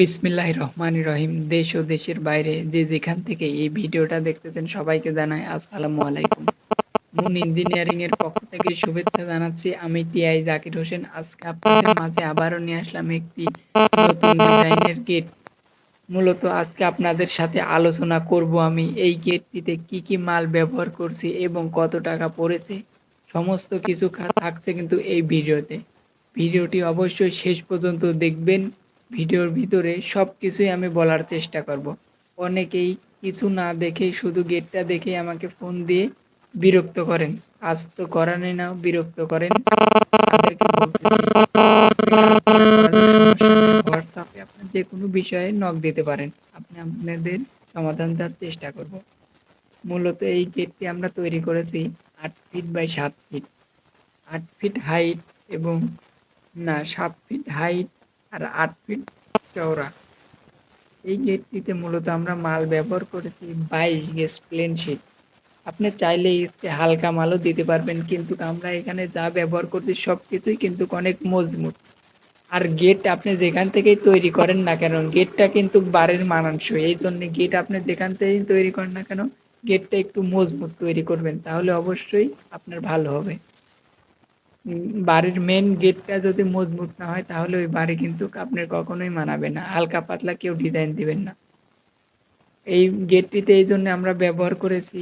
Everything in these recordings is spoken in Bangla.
বিসমিল্লাহ রহমান রহিম। দেশ ও দেশের বাইরে যে যেখান থেকে এই ভিডিওটা দেখতেছেন সবাইকে জানাই আসসালামু আলাইকুম। মুন ইঞ্জিনিয়ারিং এর পক্ষ থেকে শুভেচ্ছা জানাচ্ছি। আমি টিআই জাকির হোসেন। আজকে আপনাদের মাঝে আবারও নিয়ে আসলাম একটি নতুন ডিজাইনের গেট। মূলত আজকে আপনাদের সাথে আলোচনা করব আমি এই গেটটিতে কি কি মাল ব্যবহার করছি এবং কত টাকা পড়েছে। সমস্ত কিছু থাকছে কিন্তু এই ভিডিওতে। ভিডিওটি অবশ্যই শেষ পর্যন্ত দেখবেন। ভিডিওর ভিতরে সব কিছুই আমি বলার চেষ্টা করব। অনেকেই কিছু না দেখেই, শুধু গেটটা দেখে আমাকে ফোন দিয়ে বিরক্ত করেন। আজ তো করানি না, বিরক্ত করেন। হোয়াটসঅ্যাপে আপনি যে কোনো বিষয়ে নক দিতে পারেন। আপনি আপনাদের সমাধান দেওয়ার চেষ্টা করব। মূলত এই গেটটি আমরা তৈরি করেছি আট ফিট বাই সাত ফিট আট ফিট হাইট এবং না, সাত ফিট হাইট আর আট ফিট চওড়া। এই গেটটিতে মূলত আমরা মাল ব্যবহার করেছি বাইশ গেস প্লেন শিট আপনি চাইলে হালকা মালও দিতে পারবেন, কিন্তু আমরা এখানে যা ব্যবহার করছি সব কিছুই কিন্তু অনেক মজবুত। আর গেট আপনি যেখান থেকেই তৈরি করেন না কেন গেটটা কিন্তু বাড়ির মানানসই। এই জন্য গেট আপনি যেখান থেকেই তৈরি করেন না কেন গেটটা একটু মজবুত তৈরি করবেন, তাহলে অবশ্যই আপনার ভালো হবে। বাড়ির মেন গেটটা যদি মজবুত না হয়, তাহলে ওই বাড়ি কিন্তু আপনার কখনোই মানাবে না। হালকা পাতলা কেউ ডিজাইন দিবেন না। এই গেটটিতে এই জন্য আমরা ব্যবহার করেছি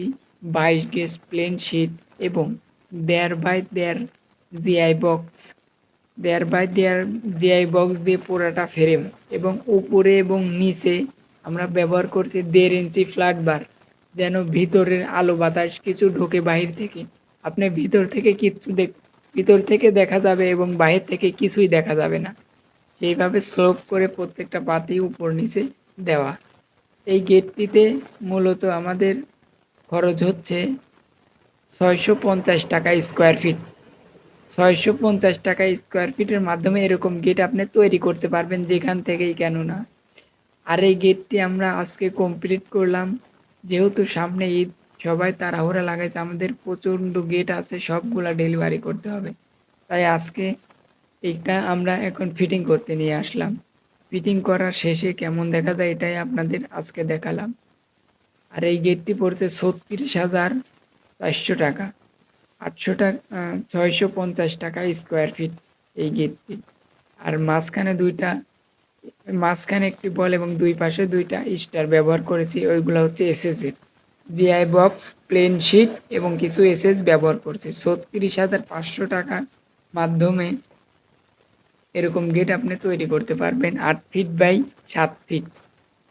বাইশ গেজ প্লেন শিট এবং দেড় বাই দেড় জিআই বক্স দেড় বাই দেড় জিআই বক্স দিয়ে পুরাটা ফ্রেম এবং উপরে এবং নিচে আমরা ব্যবহার করছি দেড় ইঞ্চি ফ্ল্যাট বার যেন ভিতরের আলো বাতাস কিছু ঢোকে বাহির থেকে। আপনি ভিতর থেকে কিচ্ছু দেখ ভিতর থেকে দেখা যাবে এবং বাহির থেকে কিছুই দেখা যাবে না। সেইভাবে স্লোপ করে প্রত্যেকটা পাতি উপর নিচে দেওয়া। এই গেটটিতে মূলত আমাদের খরচ হচ্ছে ছয়শো পঞ্চাশ টাকা স্কোয়ার ফিট ছয়শো পঞ্চাশ টাকা স্কোয়ার ফিটের মাধ্যমে এরকম গেট আপনি তৈরি করতে পারবেন যেখান থেকেই কেন না। আর এই গেটটি আমরা আজকে কমপ্লিট করলাম। যেহেতু সামনে ঈদ সবাই তাড়াহুড়া লাগাইছে। আমাদের প্রচণ্ড গেট আছে, সবগুলা ডেলিভারি করতে হবে। তাই আজকে এইটা আমরা এখন ফিটিং করতে নিয়ে আসলাম। ফিটিং করার শেষে কেমন দেখা যায় এটাই আপনাদের আজকে দেখালাম। আর এই গেটটি পড়ছে ছত্রিশ হাজার চারশো টাকা। আটশো টাকা ছয়শো পঞ্চাশ টাকা স্কোয়ার ফিট এই গেটটি আর মাঝখানে দুইটা, মাঝখানে একটি বল এবং দুই পাশে দুইটা স্টার ব্যবহার করেছি, ওইগুলো হচ্ছে এসএসের জিআই বক্স, প্লেন শিট এবং কিছু এসএস ব্যবহার করছি। ছত্রিশ হাজার পাঁচশো টাকার মাধ্যমে এরকম গেট আপনি তৈরি করতে পারবেন, আট ফিট বাই সাত ফিট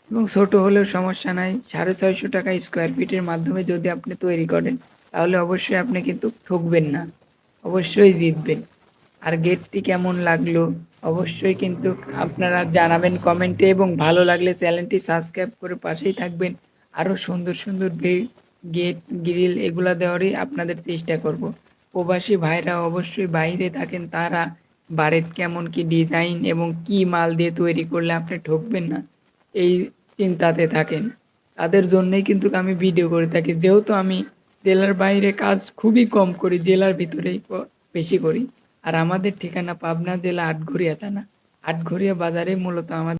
এবং ছোটো হলেও সমস্যা নাই, সাড়ে ছয়শো টাকা স্কোয়ার ফিটের মাধ্যমে যদি আপনি তৈরি করেন, তাহলে অবশ্যই আপনি কিন্তু ঠকবেন না, অবশ্যই জিতবেন। আর গেটটি কেমন লাগল, অবশ্যই কিন্তু আপনারা জানাবেন কমেন্টে এবং ভালো লাগলে চ্যানেলটি সাবস্ক্রাইব করে পাশেই থাকবেন। আরও সুন্দর সুন্দর গেট, গ্রিল এগুলো দেওয়ারই আপনাদের চেষ্টা করব। প্রবাসী ভাইরা অবশ্যই বাইরে থাকেন, তারা বাড়ির কেমন কি ডিজাইন এবং কি মাল দিয়ে তৈরি করলে আপনি ঠকবেন না, এই চিন্তাতে থাকেন। তাদের জন্যই কিন্তু আমি ভিডিও করে থাকি। যেহেতু আমি জেলার বাইরে কাজ খুবই কম করি, জেলার ভিতরেই বেশি করি। আর আমাদের ঠিকানা পাবনা জেলা আটঘরিয়া থানা। আটঘরিয়া বাজারে মূলত আমাদের